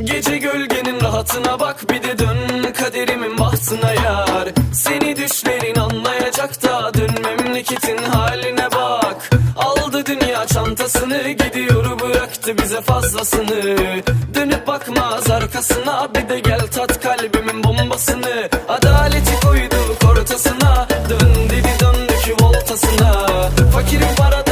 Gece gölgenin rahatına bak bir de dön kaderimin bahtına yar. Seni düşlerin anlayacak da dön memleketin haline bak. Aldı dünya çantasını gidiyor bıraktı bize fazlasını. Dönüp bakmaz arkasına bir de gel tat kalbimin bombasını. Adaleti koyduk ortasına dön dedi döndük voltasına Fakirin paradan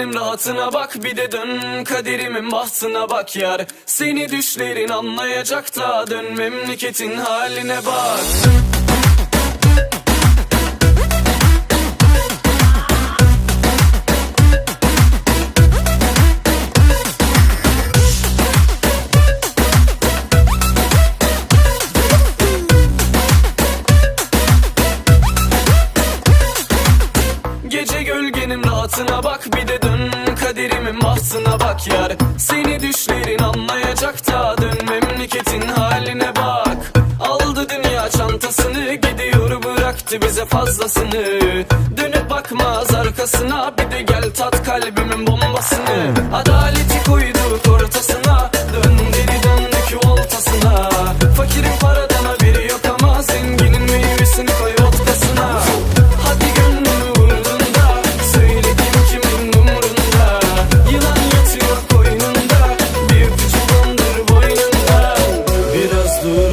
Gölgenin rahatına bak Bir de dön. Kaderimin bahtına bak yar. Seni düşlerin anlayacak da Dön. Memleketin haline bak. Gece gölgenin rahatına bak bir de dön kaderimin bahtına bak yar. Seni düşlerin anlayacak da dön memleketin haline bak. Aldı dünya çantasını gidiyor bıraktı bize fazlasını. Dönüp bakmaz arkasına bir de gel tat kalbimin bombasını. Adaleti koyduk